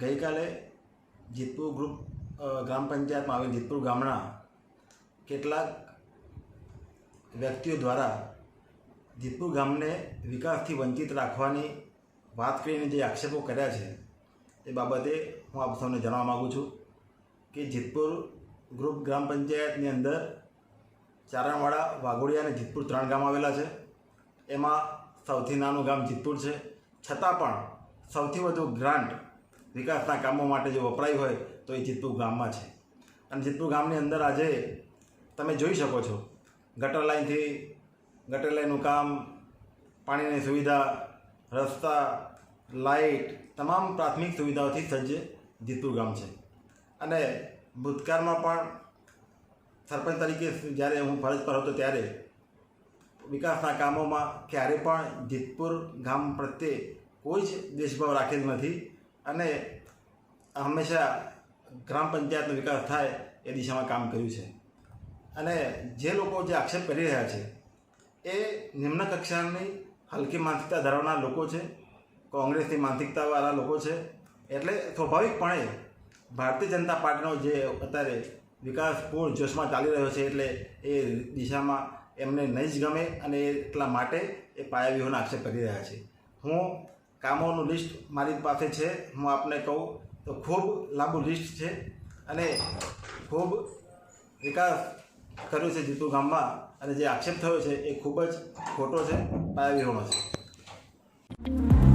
ગઈકાલે જેતપુર ગ્રુપ ગ્રામ પંચાયતમાં આવેલ જેતપુર ગામના કેટલાક વ્યક્તિઓ દ્વારા જેતપુર ગામને વિકાસથી વંચિત રાખવાની વાત કરીને જે આક્ષેપો કર્યા છે, એ બાબતે હું આપ સૌને જણાવવા માગું છું કે જેતપુર ગ્રુપ ગ્રામ પંચાયતની અંદર ચારણવાડા, વાઘોડિયા અને જીતપુર ત્રણ ગામ આવેલા છે. એમાં સૌથી નાનું ગામ જીતપુર છે. છતાં પણ સૌથી વધુ ગ્રાન્ટ વિકાસના કામો માટે જો વપરાય હોય તો એ જીતપુર ગામમાં છે. અને જીતપુર ગામની અંદર આજે તમે જોઈ શકો છો, ગટર લાઇનથી ગટર લાઇનનું કામ, પાણીની સુવિધા, રસ્તા, લાઇટ, તમામ પ્રાથમિક સુવિધાઓથી સજ્જ જીતપુર ગામ છે. અને ભૂતકાળમાં પણ સરપંચ તરીકે જ્યારે હું ફરજ પર હતો ત્યારે વિકાસના કામોમાં ક્યારે પણ જીતપુર ગામ પ્રત્યે કોઈ જ દેશભાવ રાખેલ નથી. અને હંમેશા ગ્રામ પંચાયતનો વિકાસ થાય એ દિશામાં કામ કર્યું છે. અને જે લોકો જે આક્ષેપ કરી રહ્યા છે, એ નિમ્ન કક્ષાની હલકી માનસિકતા ધરાવનાર લોકો છે, કોંગ્રેસની માનસિકતાવાળા લોકો છે, એટલે સ્વાભાવિકપણે ભારતીય જનતા પાર્ટીનો જે અત્યારે વિકાસ પૂર્ણ જોશમાં ચાલી રહ્યો છે, એટલે એ દિશામાં એમને નહીં જ ગમે અને એટલા માટે એ પાયાવીઓનો આક્ષેપ કરી રહ્યા છે. હું કામોનું લિસ્ટ મારી પાસે છે, હું આપને કહું, તો ખૂબ લાંબુ લિસ્ટ છે અને ખૂબ વિકાસ કર્યો છે જીતુ ગામમાં અને જે આક્ષેપ થયો છે એ ખૂબ જ ખોટો છે પાયા વિહોણો છે.